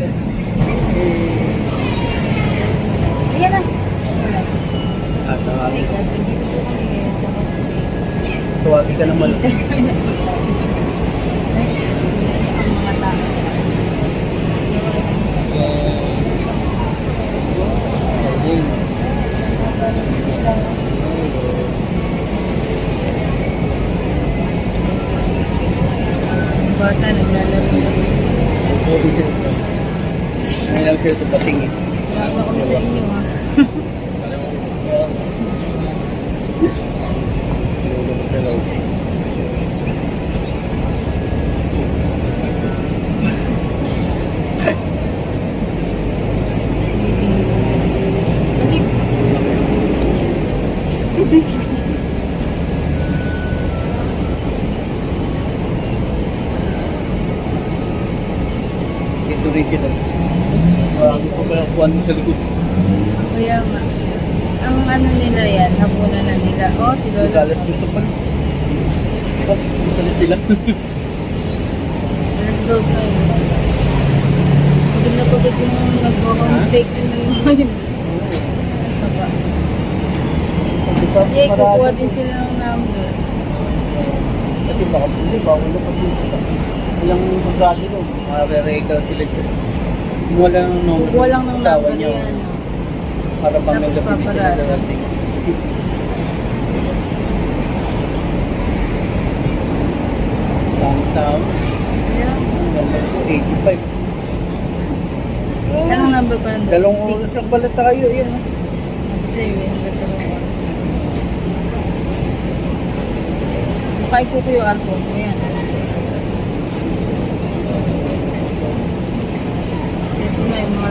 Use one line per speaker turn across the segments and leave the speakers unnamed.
Ayan na.
At uh, oh my God, nandito po kami bata naglalaro.
May lang siya ito patingin.
Bago kami sa inyo ha. Meeting. Balik.
Ito rin sila. Marami ko pala kuhan sa likod.
Kaya nga. Ang ano nila yan, hapunan na nila. Oh, si Lola.
Nagalas gusto pa. Oh, gusto na sila.
Alas 12 na. Pagod na pagod yung nag-mistake din ng mga yun. Yay, kukuha din sila ng number.
Kasi baka hindi, baka wala pa dito. Ilang pagkati no, marereka sila dyan. Wala ng number.
Kukuha lang ng
asawa
number
niya.
yan.
Para pang may
Tapos
gabi sila
paparada.
darating. Ang tao, ang 85.
Anong number pa nandun?
Dalawang oras lang pala tayo, yan.
yung dalawang oras. Kay ko ko yung album ko yan. Ito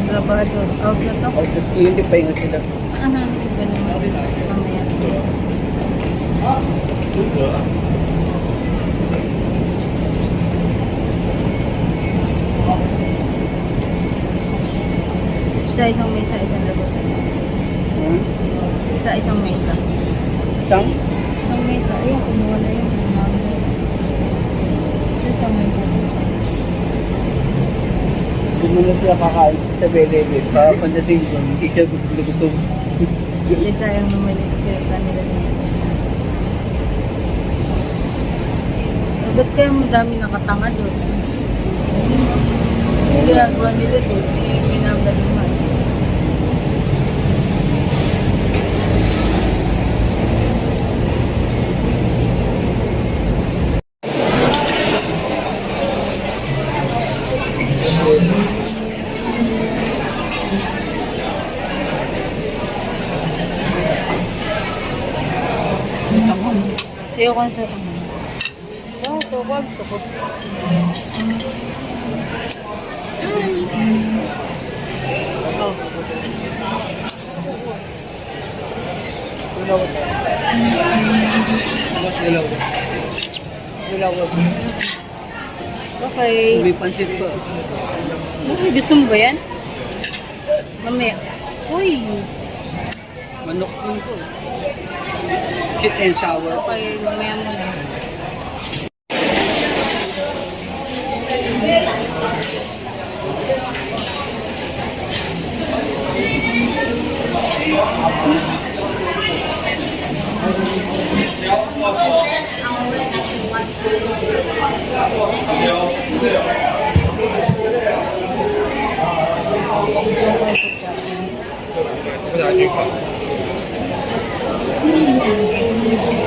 na yung mga trabahador. Out na to.
Out of hindi pa ingat sila.
Aha, ganun mo rin. Mamaya. Isa isang mesa, isang labas.
Hmm?
Isa isang mesa.
Isang?
Isang mesa. Ayun, kumuha na yun. Isa isang mesa.
Muna sila kakain sa Belebe, para pandating doon, hindi siya gusto na gusto.
Isa yung numalit kaya kanila niya. Eh, ba't kaya mo dami nakatanga doon? Yung ginagawa nila doon, may minamba naman. Ayoko na sa tanga. Ito, wag. Tukot. Oh.
Mas dalawa. Dalawa.
Okay.
May pansit pa.
Uy, gusto mo ba yan? Mamaya. Uy!
Manok ko. Shit and shower.
Okay, mamaya mo na.
Wala, 何だ?